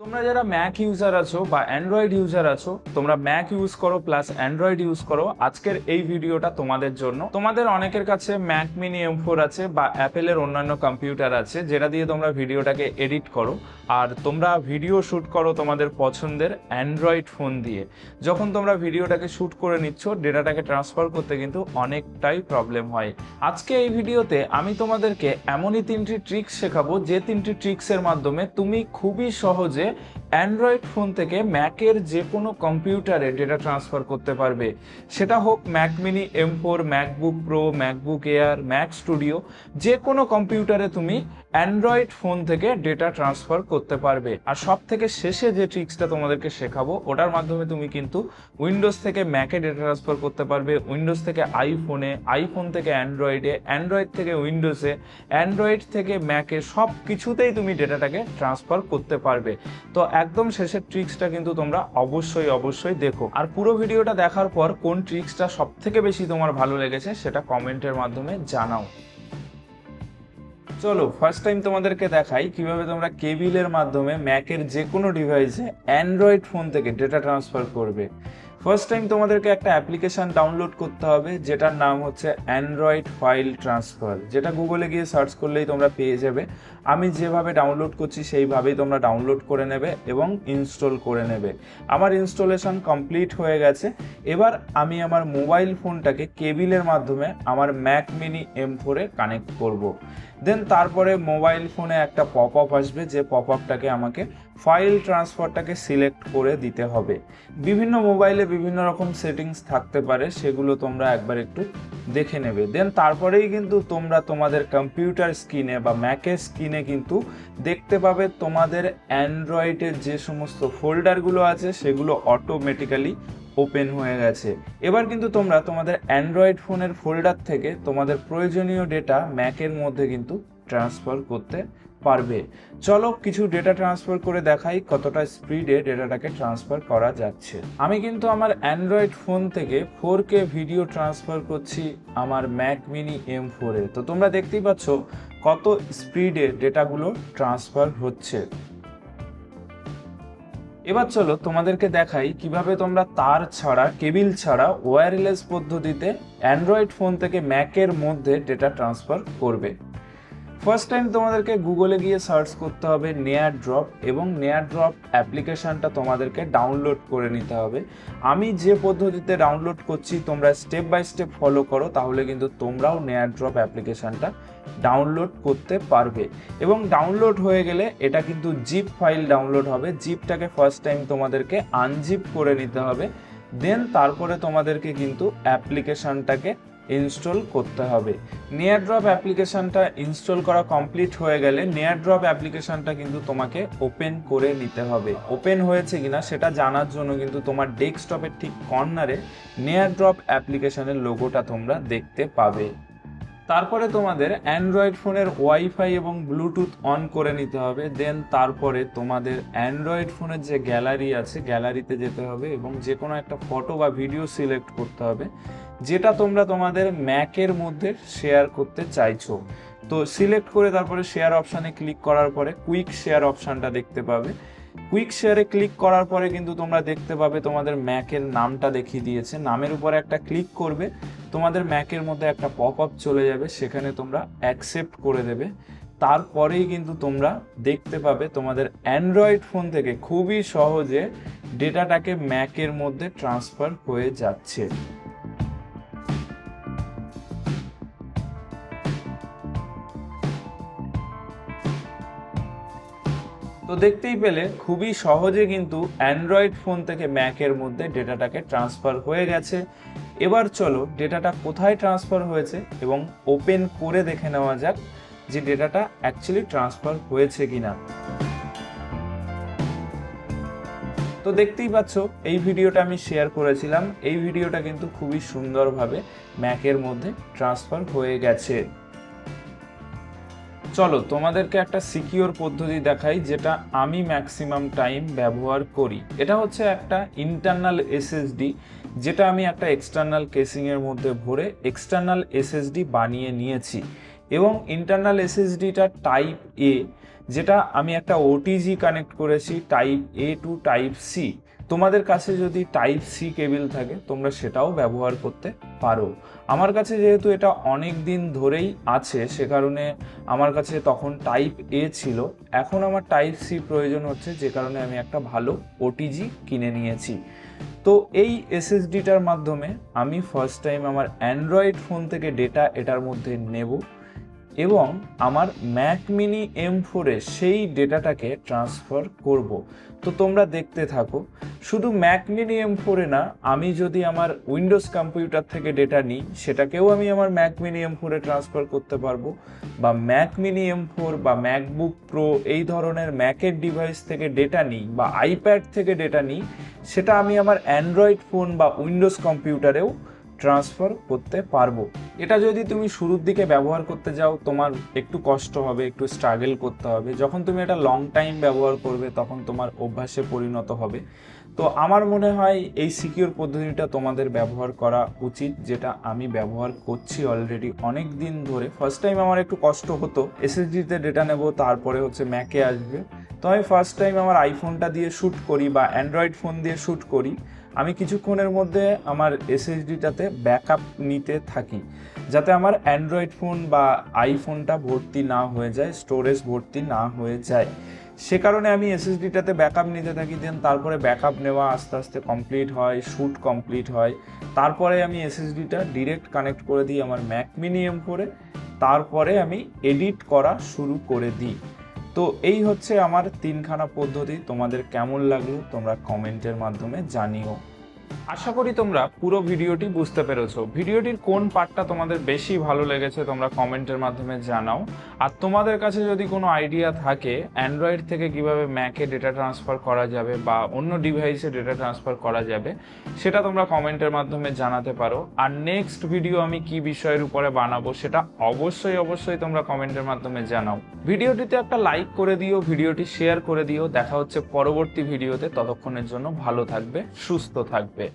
তোমরা যারা Mac user আছো বা অ্যান্ড্রয়েড ইউজার আছো, তোমরা ম্যাক ইউজ করো প্লাস অ্যান্ড্রয়েড ইউজ করো। আজকের এই ভিডিওটা তোমাদের জন্য। তোমাদের অনেকের কাছে ম্যাক মিনি এম ফোর আছে বা অ্যাপেলের অন্যান্য কম্পিউটার আছে, যেটা দিয়ে তোমরা ভিডিওটাকে এডিট করো। আর তোমরা ভিডিও শ্যুট করো তোমাদের পছন্দের অ্যান্ড্রয়েড ফোন দিয়ে। যখন তোমরা ভিডিওটাকে শ্যুট করে নিচ্ছ ডেটাটাকে ট্রান্সফার করতে কিন্তু অনেকটাই প্রবলেম হয়। আজকে এই ভিডিওতে আমি তোমাদেরকে এমনই তিনটি ট্রিক্স শেখাবো, যে তিনটি ট্রিক্সের মাধ্যমে তুমি খুবই সহজে ¿eh? অ্যান্ড্রয়েড ফোন থেকে ম্যাকের যে কোনো কম্পিউটারে ডেটা ট্রান্সফার করতে পারবে। সেটা হোক Mac mini, M four, MacBook Pro, MacBook Air, Mac Studio যে কোনো কম্পিউটারে তুমি অ্যান্ড্রয়েড ফোন থেকে ডেটা ট্রান্সফার করতে পারবে। আর সব থেকে শেষে যে ট্রিক্সটা তোমাদেরকে শেখাবো, ওটার মাধ্যমে তুমি কিন্তু উইন্ডোজ থেকে ম্যাকে ডেটা ট্রান্সফার করতে পারবে, উইন্ডোজ থেকে আইফোনে, আইফোন থেকে অ্যান্ড্রয়েডে, অ্যান্ড্রয়েড থেকে উইন্ডোজে, অ্যান্ড্রয়েড থেকে ম্যাকে সব কিছুতেই তুমি ডেটাটাকে ট্রান্সফার করতে পারবে। তো একদম শেষের ট্রিক্সটা কিন্তু তোমরা অবশ্যই অবশ্যই দেখো। আর পুরো ভিডিওটা দেখার পর কোন ট্রিক্সটা সব থেকে বেশি তোমার ভালো লেগেছে সেটা কমেন্টের মাধ্যমে জানাও। চলো ফার্স্ট টাইম তোমাদেরকে দেখাই কীভাবে তোমরা কেবিলের মাধ্যমে ম্যাকের যে কোনো ডিভাইসে অ্যান্ড্রয়েড ফোন থেকে ডেটা ট্রান্সফার করবে। ফার্স্ট টাইম তোমাদেরকে একটা অ্যাপ্লিকেশন ডাউনলোড করতে হবে, যেটার নাম হচ্ছে অ্যান্ড্রয়েড ফাইল ট্রান্সফার যেটা গুগলে গিয়ে সার্চ করলেই তোমরা পেয়ে যাবে। আমি যেভাবে ডাউনলোড করছি, সেইভাবেই তোমরা ডাউনলোড করে নেবে এবং ইনস্টল করে নেবে। আমার ইনস্টলেশন কমপ্লিট হয়ে গেছে। এবার আমি আমার মোবাইল ফোনটাকে কেবিলের মাধ্যমে আমার ম্যাক মিনি এম ফোরে কানেক্ট করব। দেন তারপরে মোবাইল ফোনে একটা পপ আপ আসবে, যে পপ আপটাকে আমাকে ফাইল ট্রান্সফারটাকে সিলেক্ট করে দিতে হবে। বিভিন্ন মোবাইলে বিভিন্ন রকম সেটিংস থাকতে পারে, সেগুলো তোমরা একবার একটু দেখে নেবে। দেন তারপরেই কিন্তু তোমরা তোমাদের কম্পিউটার স্ক্রিনে বা ম্যাকের স্ক্রিনে কিন্তু দেখতে পাবে তোমাদের অ্যান্ড্রয়েডের যে সমস্ত ফোল্ডারগুলো আছে, সেগুলো অটোমেটিক্যালি ওপেন হয়ে গেছে। এবার কিন্তু তোমরা তোমাদের অ্যান্ড্রয়েড ফোনের ফোল্ডার থেকে তোমাদের প্রয়োজনীয় ডেটা ম্যাকের মধ্যে কিন্তু ট্রান্সফার করতে পারবে। চলো কিছু ডেটা ট্রান্সফার করে দেখাই কতটা স্পিডে ডেটাটাকে ট্রান্সফার করা যাচ্ছে। আমি কিন্তু আমার অ্যান্ড্রয়েড ফোন থেকে ফোর কে ভিডিও ট্রান্সফার করছি আমার ম্যাক মিনি এম ফোরে তো তোমরা দেখতেই পাচ্ছ কত স্পিডে ডেটাগুলো ট্রান্সফার হচ্ছে। এবার চলো তোমাদেরকে দেখাই কীভাবে তোমরা তার ছাড়া, কেবিল ছাড়া ওয়্যারলেস পদ্ধতিতে অ্যান্ড্রয়েড ফোন থেকে ম্যাকের মধ্যে ডেটা ট্রান্সফার করবে। ফার্স্ট টাইম তোমাদেরকে গুগলে গিয়ে সার্চ করতে হবে নেয়ার ড্রপ এবং নেয়ার ড্রপ অ্যাপ্লিকেশানটা তোমাদেরকে ডাউনলোড করে নিতে হবে। আমি যে পদ্ধতিতে ডাউনলোড করছি, তোমরা স্টেপ বাই স্টেপ ফলো করো, তাহলে কিন্তু তোমরাও নেয়ার ড্রপ অ্যাপ্লিকেশানটা ডাউনলোড করতে পারবে। এবং ডাউনলোড হয়ে গেলে এটা কিন্তু জিপ ফাইল ডাউনলোড হবে। জিপটাকে ফার্স্ট টাইম তোমাদেরকে আনজিপ করে নিতে হবে। দেন তারপরে তোমাদেরকে কিন্তু অ্যাপ্লিকেশানটাকে ইনস্টল করতে হবে। নেয়ার ড্রপ অ্যাপ্লিকেশানটা ইনস্টল করা কমপ্লিট হয়ে গেলে নেয়ার ড্রপ অ্যাপ্লিকেশানটা কিন্তু তোমাকে ওপেন করে নিতে হবে। ওপেন হয়েছে কিনা সেটা জানার জন্য কিন্তু তোমার ডেস্কটপের ঠিক কর্নারে নেয়ার ড্রপ অ্যাপ্লিকেশানের লোগোটা তোমরা দেখতে পাবে। তারপরে তোমাদের অ্যান্ড্রয়েড ফোনের ওয়াইফাই এবং ব্লুটুথ অন করে নিতে হবে, দেন তারপরে তোমাদের অ্যান্ড্রয়েড ফোনের যে গ্যালারি আছে, গ্যালারিতে যেতে হবে এবং যে কোনো একটা ফটো বা ভিডিও সিলেক্ট করতে হবে, যেটা তোমরা তোমাদের ম্যাকের মধ্যে শেয়ার করতে চাইছো। তো সিলেক্ট করে তারপরে শেয়ার অপশানে ক্লিক করার পরে কুইক শেয়ার অপশানটা দেখতে পাবে। কুইক শেয়ারে ক্লিক করার পরে কিন্তু তোমরা দেখতে পাবে তোমাদের ম্যাকের নামটা দেখিয়ে দিয়েছে। নামের উপরে একটা ক্লিক করবে তোমাদের ম্যাকের মধ্যে একটা পপ আপ চলে যাবে, সেখানে তোমরা অ্যাকসেপ্ট করে দেবে। তারপরেই কিন্তু তোমরা দেখতে পাবে তোমাদের অ্যান্ড্রয়েড ফোন থেকে খুবই সহজে ডেটাটাকে ম্যাকের মধ্যে ট্রান্সফার হয়ে যাচ্ছে। তো দেখতেই পেলে খুবই সহজে কিন্তু অ্যান্ড্রয়েড ফোন থেকে ম্যাকের মধ্যে ডেটাটাকে ট্রান্সফার হয়ে গেছে। এবার চলো ডেটাটা কোথায় ট্রান্সফার হয়েছে এবং ওপেন করে দেখে নেওয়া যাক যে ডেটাটা অ্যাকচুয়ালি ট্রান্সফার হয়েছে কি না তো দেখতেই পাচ্ছ, এই ভিডিওটা আমি শেয়ার করেছিলাম। এই ভিডিওটা কিন্তু খুবই সুন্দরভাবে ম্যাকের মধ্যে ট্রান্সফার হয়ে গেছে। চলো তোমাদেরকে একটা সিকিওর পদ্ধতি দেখাই, যেটা আমি ম্যাক্সিমাম টাইম ব্যবহার করি। এটা হচ্ছে একটা ইন্টারনাল এসএসডি যেটা আমি একটা এক্সটার্নাল কেসিংয়ের মধ্যে ভরে এক্সটার্নাল এসএসডি বানিয়ে নিয়েছি। এবং ইন্টারনাল এসএসডিটা টাইপ এ যেটা আমি একটা ওটিজি কানেক্ট করেছি type A to type C তোমাদের কাছে যদি টাইপ সি কেবিল থাকে, তোমরা সেটাও ব্যবহার করতে পারো। আমার কাছে যেহেতু এটা অনেক দিন ধরেই আছে, সে কারণে আমার কাছে তখন টাইপ এ ছিল। এখন আমার টাইপ সি প্রয়োজন হচ্ছে, যে কারণে আমি একটা ভালো ওটিজি কিনে নিয়েছি। তো এই এসএসডিটার মাধ্যমে আমি ফার্স্ট টাইম আমার অ্যান্ড্রয়েড ফোন থেকে ডেটা এটার মধ্যে নেব। এবং আমার ম্যাক মিনি এম ফোরে সেই ডেটাটাকে ট্রান্সফার করব। তো তোমরা দেখতে থাকো, শুধু ম্যাক মিনি এম ফোরে না, আমি যদি আমার উইন্ডোজ কম্পিউটার থেকে ডেটা নিই, সেটাকেও আমি আমার ম্যাক মিনি এম ফোরে ট্রান্সফার করতে পারব। বা ম্যাক মিনি এম ফোর বা ম্যাকবুক প্রো এই ধরনের ম্যাকের ডিভাইস থেকে ডেটা নিই বা আইপ্যাড থেকে ডেটা নিই, সেটা আমি আমার অ্যান্ড্রয়েড ফোন বা উইন্ডোজ কম্পিউটারেও ট্রান্সফার করতে পারব। এটা যদি তুমি শুরুর দিকে ব্যবহার করতে যাও, তোমার একটু কষ্ট হবে, একটু স্ট্রাগল করতে হবে। যখন তুমি এটা লং টাইম ব্যবহার করবে, তখন তোমার অভ্যাসে পরিণত হবে। তো আমার মনে হয় এই সিকিউর পদ্ধতিটা তোমাদের ব্যবহার করা উচিত, যেটা আমি ব্যবহার করছি অলরেডি অনেক দিন ধরে। ফার্স্ট টাইম আমার একটু কষ্ট হতো এসএসডিতে ডেটা নেব, তারপরে হচ্ছে ম্যাকে আসবে। তো আমি ফার্স্ট টাইম আমার আইফোনটা দিয়ে শ্যুট করি বা অ্যান্ড্রয়েড ফোন দিয়ে শ্যুট করি আমি কিছুক্ষণের মধ্যে আমার এসএসডিটাতে ব্যাকআপ নিতে থাকি, যাতে আমার অ্যান্ড্রয়েড ফোন বা আইফোনটা ভর্তি না হয়ে যায় স্টোরেজ ভর্তি না হয়ে যায়। সে কারণে আমি এসএসডিটাতে ব্যাকআপ নিতে থাকি দেন তারপরে ব্যাকআপ নেওয়া আস্তে আস্তে কমপ্লিট হয় শ্যুট কমপ্লিট হয়। তারপরে আমি এসএসডিটা ডিরেক্ট কানেক্ট করে দিই আমার ম্যাক করে তারপরে আমি এডিট করা শুরু করে দিই। তো এই হচ্ছে আমার তিনখানা পদ্ধতি। তোমাদের কেমন লাগল তোমরা কমেন্টের মাধ্যমে জানিও। আশা করি তোমরা পুরো ভিডিওটি বুঝতে পেরেছ। ভিডিওটির কোন পার্টটা তোমাদের বেশি ভালো লেগেছে তোমরা কমেন্টের মাধ্যমে জানাও। আর তোমাদের কাছে যদি কোনো আইডিয়া থাকে অ্যান্ড্রয়েড থেকে কীভাবে ম্যাকে ডেটা ট্রান্সফার করা যাবে বা অন্য ডিভাইসে ডেটা ট্রান্সফার করা যাবে, সেটা তোমরা কমেন্টের মাধ্যমে জানাতে পারো। আর নেক্সট ভিডিও আমি কি বিষয়ের উপরে বানাবো, সেটা অবশ্যই অবশ্যই তোমরা কমেন্টের মাধ্যমে জানাও। ভিডিওটিতে একটা লাইক করে দিও, ভিডিওটি শেয়ার করে দিও। দেখা হচ্ছে পরবর্তী ভিডিওতে ততক্ষণের জন্য ভালো থাকবে, সুস্থ থাকবে। it.